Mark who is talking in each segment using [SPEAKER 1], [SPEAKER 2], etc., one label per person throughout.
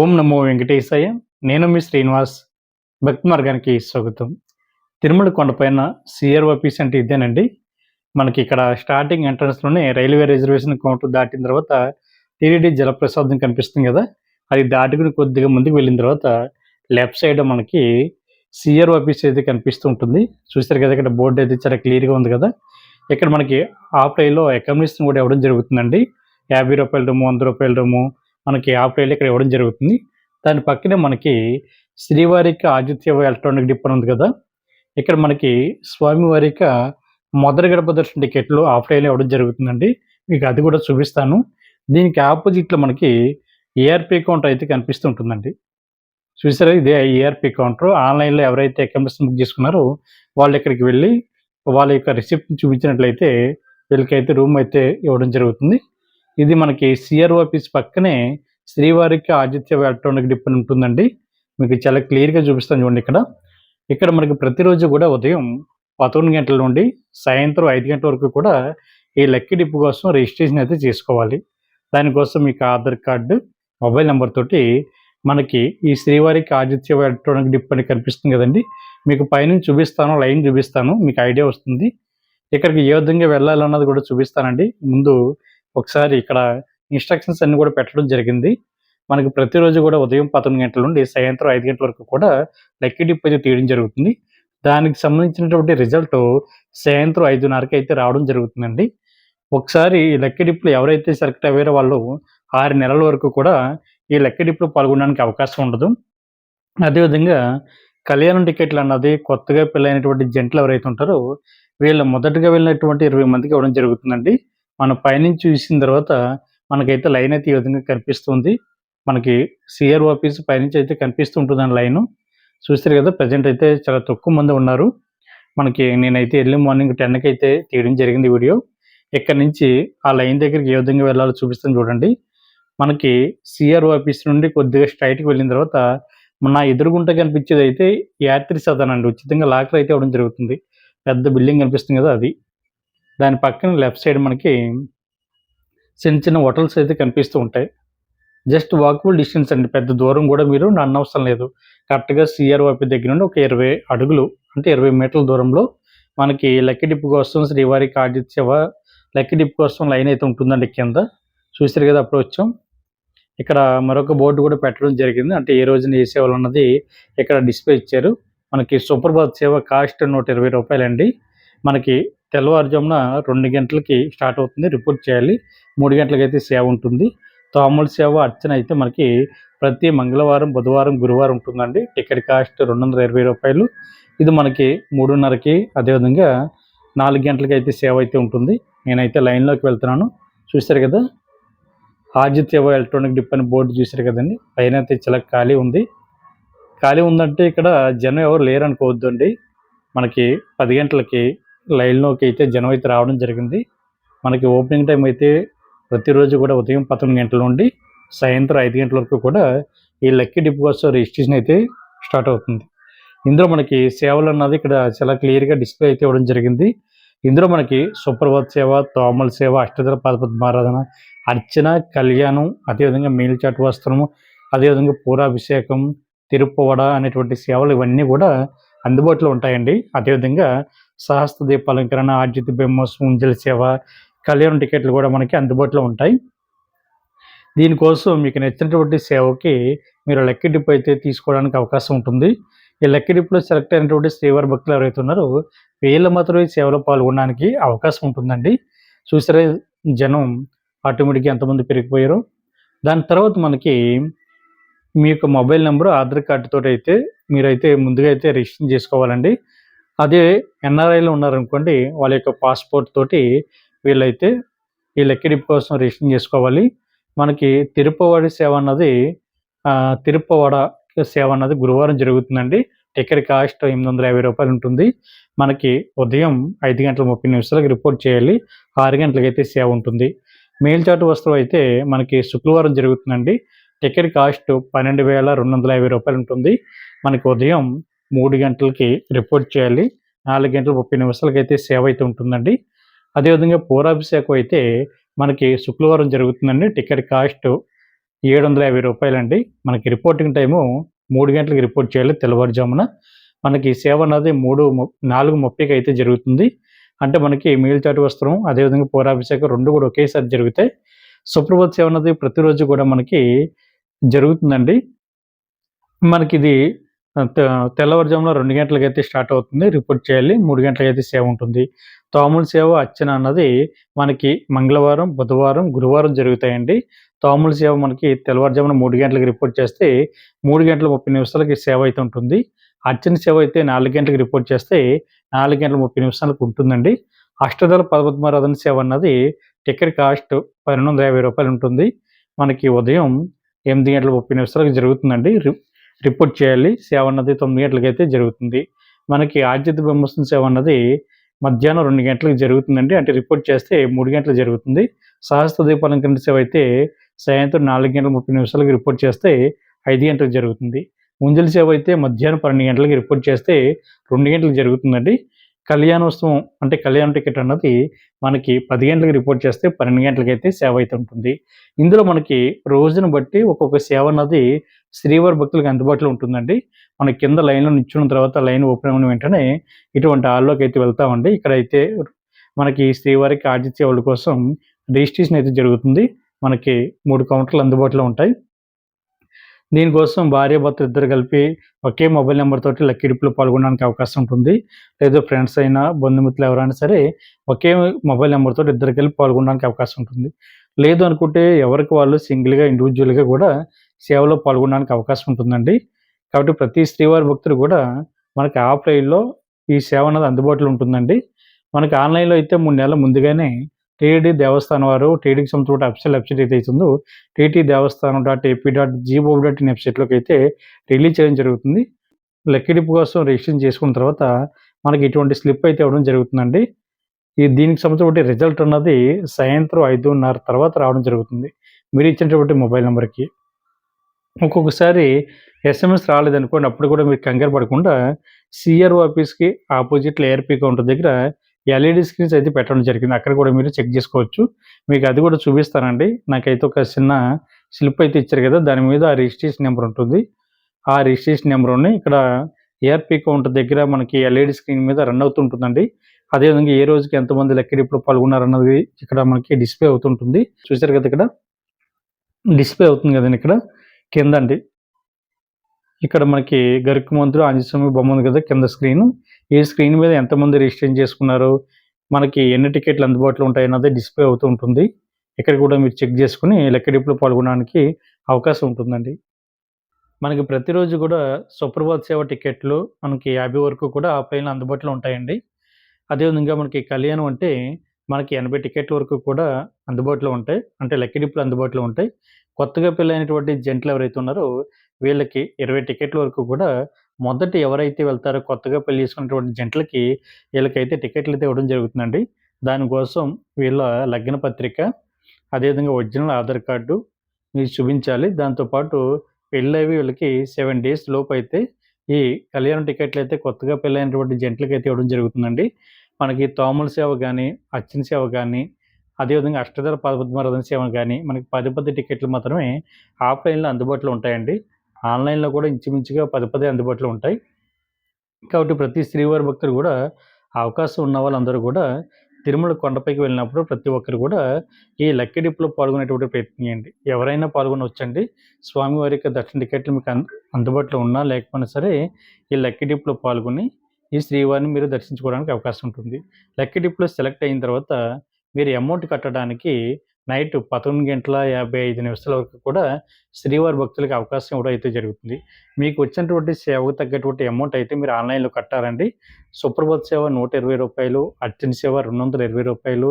[SPEAKER 1] ఓం నమో వెంకటేశాయ. నేను మీ శ్రీనివాస్. భక్తి మార్గానికి స్వాగతం. తిరుమల కొండపైన సిఆర్ ఆఫీస్ అంటే ఇదేనండి. మనకి ఇక్కడ స్టార్టింగ్ ఎంట్రన్స్లోనే రైల్వే రిజర్వేషన్ కౌంటర్ దాటిన తర్వాత టీడీడీ జలప్రసాదం కనిపిస్తుంది కదా. అది దాటుకుని కొద్దిగా ముందుకు వెళ్ళిన తర్వాత లెఫ్ట్ సైడ్ మనకి సిఆర్ ఆఫీస్ అయితే కనిపిస్తూ ఉంటుంది. చూసారు కదా ఇక్కడ బోర్డు అయితే చాలా క్లియర్గా ఉంది కదా. ఇక్కడ మనకి ఆఫ్ రైల్లో అకామిడేషన్ కూడా ఇవ్వడం జరుగుతుందండి. యాభై రూపాయల రూము వంద రూపాయల రూము మనకి ఆఫ్టైల్ ఇక్కడ ఇవ్వడం జరుగుతుంది. దాని పక్కనే మనకి శ్రీవారిక ఆదిత్య ఎలక్ట్రానిక్ డిపో ఉంది కదా. ఇక్కడ మనకి స్వామివారిక మొదటి గడప దర్శన టికెట్లు ఆఫ్టైల్ ఇవ్వడం జరుగుతుందండి. మీకు అది కూడా చూపిస్తాను. దీనికి ఆపోజిట్లో మనకి ఏఆర్పి కౌంటర్ అయితే కనిపిస్తుంటుందండి చూసారా? ఇదే ఏఆర్పి కౌంటర్ ఆన్లైన్లో ఎవరైతే అకామిడేషన్ బుక్ చేసుకున్నారో వాళ్ళు ఇక్కడికి వెళ్ళి వాళ్ళ యొక్క రిసిప్ట్ చూపించినట్లయితే వీళ్ళకైతే రూమ్ అయితే ఇవ్వడం జరుగుతుంది. ఇది మనకి సిఆర్ ఆఫీస్ పక్కనే శ్రీవారికి ఆదిత్య ఎలక్ట్రానిక్ డిపో అని ఉంటుందండి. మీకు చాలా క్లియర్గా చూపిస్తాను చూడండి ఇక్కడ. ఇక్కడ మనకి ప్రతిరోజు కూడా ఉదయం పదకొండు గంటల నుండి సాయంత్రం ఐదు గంటల వరకు కూడా ఈ లక్కీ డిప్ కోసం రిజిస్ట్రేషన్ అయితే చేసుకోవాలి. దానికోసం మీకు ఆధార్ కార్డు మొబైల్ నెంబర్ తోటి మనకి ఈ శ్రీవారికి ఆదిత్య ఎలక్ట్రానిక్ డిప్ అని కనిపిస్తుంది కదండి. మీకు పైనుంచి చూపిస్తాను లైన్ చూపిస్తాను మీకు ఐడియా వస్తుంది. ఇక్కడికి ఏ విధంగా వెళ్ళాలన్నది కూడా చూపిస్తానండి. ముందు ఒకసారి ఇక్కడ ఇన్స్ట్రక్షన్స్ అన్ని కూడా పెట్టడం జరిగింది. మనకి ప్రతిరోజు కూడా ఉదయం పదకొండు గంటల నుండి సాయంత్రం ఐదు గంటల వరకు కూడా లక్కీ డిప్ అయితే తీయడం జరుగుతుంది. దానికి సంబంధించినటువంటి రిజల్ట్ సాయంత్రం ఐదున్నరకి అయితే రావడం జరుగుతుందండి. ఒకసారి ఈ లక్కీ డిప్లు ఎవరైతే సెలెక్ట్ అయ్యారో వాళ్ళు ఆరు నెలల వరకు కూడా ఈ లక్కీ డిప్లో పాల్గొనడానికి అవకాశం ఉండదు. అదేవిధంగా కళ్యాణం టికెట్లు అన్నది కొత్తగా పెళ్ళైనటువంటి జంటలు ఎవరైతే ఉంటారో వీళ్ళు మొదటగా వెళ్ళినటువంటి ఇరవై మందికి ఇవ్వడం జరుగుతుందండి. మనం పైనుంచి చూసిన తర్వాత మనకైతే లైన్ అయితే ఈ విధంగా కనిపిస్తుంది. మనకి సిఆర్ ఆఫీస్ పైనుంచి అయితే కనిపిస్తూ అని లైన్. చూస్తారు కదా ప్రజెంట్ అయితే చాలా తక్కువ మంది ఉన్నారు. మనకి నేనైతే ఎర్లీ మార్నింగ్ టెన్కి అయితే తీయడం జరిగింది వీడియో. ఇక్కడ నుంచి ఆ లైన్ దగ్గరికి ఏ విధంగా వెళ్ళాలో చూపిస్తాను చూడండి. మనకి సిఆర్ ఆఫీస్ నుండి కొద్దిగా స్ట్రైట్కి వెళ్ళిన తర్వాత మన ఎదురుగుంట కనిపించేది అయితే యాత్రి సదన్ అండి ఉచితంగా లాకర్ అయితే ఇవ్వడం జరుగుతుంది. పెద్ద బిల్డింగ్ కనిపిస్తుంది కదా అది. దాని పక్కన లెఫ్ట్ సైడ్ మనకి చిన్న చిన్న హోటల్స్ అయితే కనిపిస్తూ ఉంటాయి. జస్ట్ వాకబుల్ డిస్టెన్స్ అండి. పెద్ద దూరం కూడా మీరు నన్నవసరం లేదు. కరెక్ట్గా సిఆర్ఓపి దగ్గర నుండి ఒక ఇరవై అడుగులు అంటే ఇరవై మీటర్ల దూరంలో మనకి లక్కీ డిప్ కోసం శ్రీవారి ఆదిత్యవ లక్కీ డిప్ కోసం లైన్ అయితే ఉంటుందండి కింద. చూసారు కదా అప్పుడు వచ్చాం. ఇక్కడ మరొక బోర్డు కూడా పెట్టడం జరిగింది. అంటే ఏ రోజున ఏ సేవలు ఉన్నది ఇక్కడ డిస్ప్లే ఇచ్చారు. మనకి సూపర్ బాత్ సేవ కాస్ట్ నూట ఇరవై రూపాయలండి. మనకి తెల్లవారుజామున రెండు గంటలకి స్టార్ట్ అవుతుంది రిపోర్ట్ చేయాలి. మూడు గంటలకి అయితే సేవ ఉంటుంది. తోమల సేవ అర్చన అయితే మనకి ప్రతి మంగళవారం బుధవారం గురువారం ఉంటుందండి. టికెట్ కాస్ట్ రెండు వందల ఇరవై రూపాయలు. ఇది మనకి మూడున్నరకి అదేవిధంగా నాలుగు గంటలకి అయితే సేవ అయితే ఉంటుంది. నేనైతే లైన్లోకి వెళ్తున్నాను. చూశారు కదా? ఆదిత్యవ ఎలక్ట్రానిక్ డిప్ అని బోర్డు చూశారు కదండి? పైన అయితే చాలా ఖాళీ ఉంది. ఖాళీ ఉందంటే ఇక్కడ జనం ఎవరు లేరు అనుకోవద్దు అండి మనకి పది గంటలకి లైన్లోకి అయితే జనం అయితే రావడం జరిగింది. మనకి ఓపెనింగ్ టైం అయితే ప్రతిరోజు కూడా ఉదయం పదకొండు గంటల నుండి సాయంత్రం ఐదు గంటల వరకు కూడా ఈ లక్కీ డిప్ కోసం రిజిస్ట్రేషన్ అయితే స్టార్ట్ అవుతుంది. ఇందులో మనకి సేవలు అన్నది ఇక్కడ చాలా క్లియర్గా డిస్ప్లే అయితే ఇవ్వడం జరిగింది. ఇందులో మనకి సుప్రభాత్ సేవ తోమల సేవ అష్టధర పదపతి ఆరాధన అర్చన కళ్యాణం అదేవిధంగా మేల్చాటు వస్త్రము అదేవిధంగా పూరాభిషేకం తిరుపవడ అనేటువంటి సేవలు ఇవన్నీ కూడా అందుబాటులో ఉంటాయండి. అదేవిధంగా సహస్త దీపాలంకరణ ఆర్జిత బ్రహ్మోత్సవం ఉంజల సేవ కళ్యాణం టికెట్లు కూడా మనకి అందుబాటులో ఉంటాయి. దీనికోసం మీకు నచ్చినటువంటి సేవకి మీరు లక్కీ డిప్ అయితే తీసుకోవడానికి అవకాశం ఉంటుంది. ఈ లక్కీ డిప్లో సెలెక్ట్ అయినటువంటి శ్రీవారి భక్తులు ఎవరైతే ఉన్నారో వీళ్ళ మాత్రమే సేవలో పాల్గొనడానికి అవకాశం ఉంటుందండి. చూసారే జనం ఆటోమేటిక్గా ఎంతమంది పెరిగిపోయారు. దాని తర్వాత మనకి మీ యొక్క మొబైల్ నెంబర్ ఆధార్ కార్డుతో అయితే మీరైతే ముందుగా అయితే రిజిస్టర్ చేసుకోవాలండి. అదే ఎన్ఆర్ఐలో ఉన్నారనుకోండి వాళ్ళ యొక్క పాస్పోర్ట్ తోటి వీళ్ళైతే ఈ లెక్కిడిప్ కోసం రిజిస్టర్ చేసుకోవాలి. మనకి తిరుపవాడి సేవ అన్నది తిరుపవాడ సేవ అన్నది గురువారం జరుగుతుందండి. టికెట్ కాస్ట్ ఎనిమిది వందల యాభై రూపాయలు ఉంటుంది. మనకి ఉదయం ఐదు గంటల ముప్పై నిమిషాలకు రిపోర్ట్ చేయాలి. ఆరు గంటలకు అయితే సేవ ఉంటుంది. మేల్చాటు వస్త్రం అయితే మనకి శుక్రవారం జరుగుతుందండి. టికెట్ కాస్ట్ పన్నెండు వేల రెండు వందల యాభై రూపాయలు ఉంటుంది. మనకి ఉదయం మూడు గంటలకి రిపోర్ట్ చేయాలి. నాలుగు గంటల ముప్పై నిమిషాలకి అయితే సేవ అయితే ఉంటుందండి. అదేవిధంగా పూరాభిషేకం అయితే మనకి శుక్రవారం జరుగుతుందండి. టికెట్ కాస్ట్ ఏడు వందల యాభై రూపాయలండి. మనకి రిపోర్టింగ్ టైము మూడు గంటలకు రిపోర్ట్ చేయాలి తెల్లవారుజామున. మనకి సేవ అన్నది మూడు నాలుగు ముప్పైకి అయితే జరుగుతుంది. అంటే మనకి మేల్చాటు వస్త్రం అదేవిధంగా పూరాభిషేకం రెండు కూడా ఒకేసారి జరుగుతాయి సుప్రభాత్ సేవ అన్నది ప్రతిరోజు కూడా మనకి జరుగుతుందండి. మనకి ఇది తెల్లవారుజామున రెండు గంటలకి అయితే స్టార్ట్ అవుతుంది. రిపోర్ట్ చేయాలి. మూడు గంటలకైతే సేవ ఉంటుంది. తోముల సేవ అర్చన అన్నది మనకి మంగళవారం బుధవారం గురువారం జరుగుతాయండి. తోముల సేవ మనకి తెల్లవారుజామున మూడు గంటలకు రిపోర్ట్ చేస్తే మూడు గంటల ముప్పై నిమిషాలకి సేవ అయితే ఉంటుంది. అర్చన సేవ అయితే నాలుగు గంటలకు రిపోర్ట్ చేస్తే నాలుగు గంటల ముప్పై నిమిషాలకు ఉంటుందండి. అష్టదళ పదపద్మారాధన సేవ అన్నది టికెట్ కాస్ట్ పన్నెండు వందల యాభై రూపాయలు ఉంటుంది. మనకి ఉదయం ఎనిమిది గంటల ముప్పై నిమిషాలకు జరుగుతుందండి. రిపోర్ట్ చేయాలి. సేవ అన్నది తొమ్మిది గంటలకి అయితే జరుగుతుంది. మనకి ఆర్జిత బ్రహ్మస్థం సేవ అన్నది మధ్యాహ్నం రెండు గంటలకు జరుగుతుందండి. అంటే రిపోర్ట్ చేస్తే మూడు గంటలు జరుగుతుంది. సహస్త దీపాలంకరణ సేవ అయితే సాయంత్రం నాలుగు గంటల ముప్పై నిమిషాలకు రిపోర్ట్ చేస్తే ఐదు గంటలకు జరుగుతుంది. ముంజల సేవ అయితే మధ్యాహ్నం పన్నెండు గంటలకి రిపోర్ట్ చేస్తే రెండు గంటలకు జరుగుతుందండి. కళ్యాణోత్సవం అంటే కళ్యాణ టికెట్ అన్నది మనకి పది గంటలకు రిపోర్ట్ చేస్తే పన్నెండు గంటలకి అయితే సేవ అయితే ఉంటుంది. ఇందులో మనకి రోజును బట్టి ఒక్కొక్క సేవ అన్నది శ్రీవారి భక్తులకు అందుబాటులో ఉంటుందండి. మన కింద లైన్లో నిచ్చున్న తర్వాత లైన్ ఓపెన్ అయిన వెంటనే ఇటువంటి హాల్లోకి అయితే వెళ్తామండి. ఇక్కడైతే మనకి శ్రీవారికి ఆర్జిత సేవల కోసం రిజిస్ట్రేషన్ అయితే జరుగుతుంది. మనకి మూడు కౌంటర్లు అందుబాటులో ఉంటాయి. దీనికోసం భార్య భర్త ఇద్దరు కలిపి ఒకే మొబైల్ నెంబర్ తోటి లక్కీ డిప్లో పాల్గొనడానికి అవకాశం ఉంటుంది. లేదా ఫ్రెండ్స్ అయినా బంధుమిత్రులు ఎవరైనా సరే ఒకే మొబైల్ నెంబర్ తోటి ఇద్దరు కలిపి పాల్గొనడానికి అవకాశం ఉంటుంది. లేదు అనుకుంటే ఎవరికి వాళ్ళు సింగిల్గా ఇండివిజువల్గా కూడా సేవలో పాల్గొనడానికి అవకాశం ఉంటుందండి. కాబట్టి ప్రతి స్త్రీవారి భక్తులు కూడా మనకి ఆఫ్లైన్లో ఈ సేవ అనేది అందుబాటులో ఉంటుందండి. మనకి ఆన్లైన్లో అయితే మూడు నెలల ముందుగానే టీడీ దేవస్థానం వారు టీడీకి సంబంధించిన అఫిషియల్ వెబ్సైట్ అయితే అవుతుందో TT Devasthanam dot AP dot GO dot in వెబ్సైట్లోకి అయితే రిలీజ్ చేయడం జరుగుతుంది. లెక్కిడిపు కోసం రిజిస్ట్రేషన్ చేసుకున్న తర్వాత మనకి ఇటువంటి స్లిప్ అయితే ఇవ్వడం జరుగుతుందండి. ఈ దీనికి సంబంధించిన రిజల్ట్ అన్నది సాయంత్రం ఐదున్నర తర్వాత రావడం జరుగుతుంది. మీరు ఇచ్చినటువంటి మొబైల్ నెంబర్కి. ఒక్కొక్కసారి ఎస్ఎంఎస్ రాలేదనుకోండి అప్పుడు కూడా మీరు కంగారు పడకుండా సిఆర్ఓ ఆఫీస్కి ఆపోజిట్లో ఏఆర్పీ కౌంటర్ దగ్గర ఎల్ఈడి స్క్రీన్స్ అయితే పెట్టడం జరిగింది. అక్కడ కూడా మీరు చెక్ చేసుకోవచ్చు. మీకు అది కూడా చూపిస్తానండి. నాకైతే ఒక చిన్న స్లిప్ అయితే ఇచ్చారు కదా దాని మీద ఆ రిజిస్ట్రేషన్ నెంబర్ ఉంటుంది. ఆ రిజిస్ట్రేషన్ నెంబర్ని ఇక్కడ ఏఆర్పీ కౌంటర్ దగ్గర మనకి ఎల్ఈడి స్క్రీన్ మీద రన్ అవుతుంటుందండి. అదేవిధంగా ఏ రోజుకి ఎంతమంది లెక్కడి ఇప్పుడు పాల్గొన్నారన్నది ఇక్కడ మనకి డిస్ప్లే అవుతుంటుంది. చూసారు కదా ఇక్కడ? డిస్ప్లే అవుతుంది కదండి ఇక్కడ? కింద అండి ఇక్కడ మనకి గరుకు మంత్రులు ఆంజస్వామి బొమ్మ ఉంది కదా కింద స్క్రీన్ ఈ స్క్రీన్ మీద ఎంతమంది రిజిస్ట్రేషన్ చేసుకున్నారు మనకి ఎన్ని టికెట్లు అందుబాటులో ఉంటాయి అన్నది డిస్ప్లే అవుతూ ఉంటుంది. ఇక్కడ కూడా మీరు చెక్ చేసుకుని లెక్కడిప్పులో పాల్గొనడానికి అవకాశం ఉంటుందండి. మనకి ప్రతిరోజు కూడా సుప్రభాత్ సేవ టికెట్లు మనకి యాభై వరకు కూడా ఆఫ్లైన్లో అందుబాటులో ఉంటాయండి. అదేవిధంగా మనకి కళ్యాణం అంటే మనకి ఎనభై టికెట్ల వరకు కూడా అందుబాటులో ఉంటాయి. అంటే లెక్కడిపులు అందుబాటులో ఉంటాయి. కొత్తగా పెళ్ళైనటువంటి జంటలు ఎవరైతే ఉన్నారో వీళ్ళకి ఇరవై టికెట్ల వరకు కూడా మొదట ఎవరైతే వెళ్తారో కొత్తగా పెళ్ళి చేసుకున్నటువంటి జంటలకి వీళ్ళకైతే టికెట్లు అయితే ఇవ్వడం జరుగుతుందండి. దానికోసం వీళ్ళ లగ్న పత్రిక అదేవిధంగా ఒరిజినల్ ఆధార్ కార్డు మీరు చూపించాలి. దాంతోపాటు పెళ్ళవి వీళ్ళకి సెవెన్ డేస్ లోపు అయితే ఈ కళ్యాణం టికెట్లు అయితే కొత్తగా పెళ్ళైనటువంటి జంట్లకి అయితే ఇవ్వడం జరుగుతుందండి. మనకి తోముల సేవ కానీ అచ్చిన సేవ కానీ అదేవిధంగా అష్టధర పద్మరథన సేవ కానీ మనకి పది పది టికెట్లు మాత్రమే ఆఫ్లైన్లో అందుబాటులో ఉంటాయండి. ఆన్లైన్లో కూడా ఇంచుమించుగా పది పదే అందుబాటులో ఉంటాయి. కాబట్టి ప్రతి శ్రీవారి భక్తులు కూడా అవకాశం ఉన్న వాళ్ళందరూ కూడా తిరుమల కొండపైకి వెళ్ళినప్పుడు ప్రతి ఒక్కరు కూడా ఈ లక్కీ డిప్లో పాల్గొనేటువంటి ప్రయత్నం చేయండి. ఎవరైనా పాల్గొనవచ్చండి. స్వామివారి యొక్క దర్శన టికెట్లు మీకు అందుబాటులో ఉన్నా లేకపోయినా సరే ఈ లక్కీ డిప్లో పాల్గొని ఈ శ్రీవారిని మీరు దర్శించుకోవడానికి అవకాశం ఉంటుంది. లక్కీ డిప్లో సెలెక్ట్ అయిన తర్వాత మీరు అమౌంట్ కట్టడానికి నైట్ పదకొండు గంటల యాభై ఐదు నిమిషాల వరకు కూడా శ్రీవారి భక్తులకి అవకాశం కూడా అయితే జరుగుతుంది. మీకు వచ్చినటువంటి సేవకు తగ్గటువంటి అమౌంట్ అయితే మీరు ఆన్లైన్లో కట్టారండి. సుప్రభాత్ సేవ నూట ఇరవై రూపాయలు అర్చన సేవ రెండు వందల ఇరవై రూపాయలు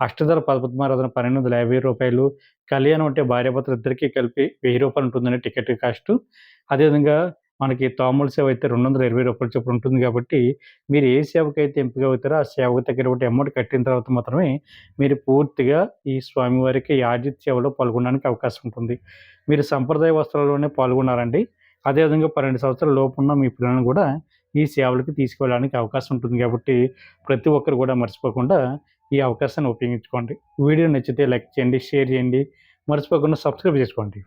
[SPEAKER 1] అష్టధర పద్మారాధన పన్నెండు వందల యాభై రూపాయలు కళ్యాణం అంటే భార్యాభర్తలు ఇద్దరికీ కలిపి వెయ్యి రూపాయలు ఉంటుందండి టికెట్ కాస్ట్. అదేవిధంగా మనకి తోముల సేవ అయితే రెండు వందల ఇరవై రూపాయలు చొప్పున ఉంటుంది కాబట్టి మీరు ఏ సేవకైతే ఎంపిక అవుతారో ఆ సేవకు తగినటువంటి అమౌంట్ కట్టిన తర్వాత మాత్రమే మీరు పూర్తిగా ఈ స్వామివారికి యాజిత్ సేవలో పాల్గొనడానికి అవకాశం ఉంటుంది. మీరు సంప్రదాయ వస్త్రాల్లోనే పాల్గొన్నారండి. అదేవిధంగా పన్నెండు సంవత్సరాల లోపున్న మీ పిల్లలను కూడా ఈ సేవలకు తీసుకువెళ్ళడానికి అవకాశం ఉంటుంది కాబట్టి ప్రతి ఒక్కరు కూడా మర్చిపోకుండా ఈ అవకాశాన్ని ఉపయోగించుకోండి. వీడియో నచ్చితే లైక్ చేయండి షేర్ చేయండి. మర్చిపోకుండా సబ్స్క్రైబ్ చేసుకోండి.